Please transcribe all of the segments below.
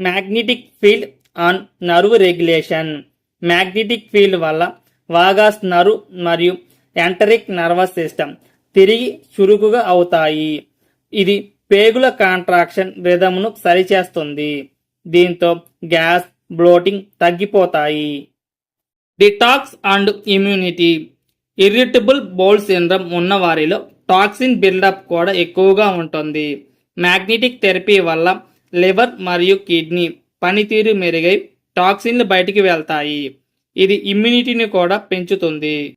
Magnetic field on nerve regulation. Magnetic field వల్ల vagus nerve మరియు enteric nervous system తిరిగి చురుకుగా అవుతాయి. ఇది పేగుల కాంట్రాక్షన్ రిధమ్ను సరిచేస్తుంది. దీంతో గ్యాస్ బ్లోటింగ్ తగ్గిపోతాయి. Detox and immunity. Irritable bowel syndrome ఉన్న వారిలో టాక్సిన్ బిల్డప్ కూడా ఎక్కువగా ఉంటుంది. మ్యాగ్నెటిక్ థెరపీ వల్ల లివర్ మరియు కిడ్నీ పనితీరు మెరుగై టాక్సిన్లు బయటికి వెళ్తాయి. ఇది ఇమ్యూనిటీని కూడా పెంచుతుంది.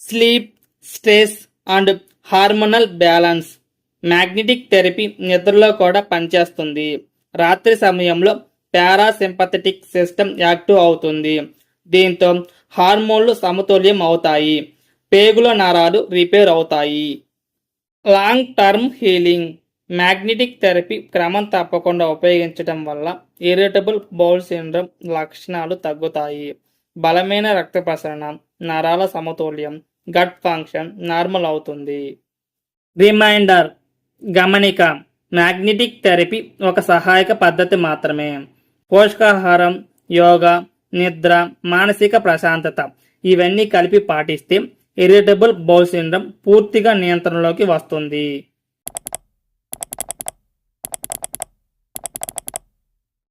Sleep stress and hormonal balance magnetic therapy నిద్రలో కూడా పనిచేస్తుంది. రాత్రి సమయంలో పారాసింపథెటిక్ సిస్టమ్ యాక్టివ్ అవుతుంది. దీంతో హార్మోన్లు సమతుల్యం అవుతాయి. పేగుల నరాలు రిపేర్ అవుతాయి. Long term healing magnetic therapy క్రమం తప్పకుండా ఉపయోగించడం వల్ల ఇరిటబుల్ బౌల్ సిండ్రోమ్ లక్షణాలు తగ్గుతాయి. బలమైన రక్త ప్రసరణ నరాల సమతుల్యం గట్ ఫంక్షన్ నార్మల్ అవుతుంది. రిమైండర్. గమనిక. మ్యాగ్నెటిక్ థెరపీ ఒక సహాయక పద్ధతి మాత్రమే. పోషకాహారం యోగా నిద్ర మానసిక ప్రశాంతత ఇవన్నీ కలిపి పాటిస్తే ఇరిటబుల్ బౌల్ సిండ్రోమ్ పూర్తిగా నియంత్రణలోకి వస్తుంది.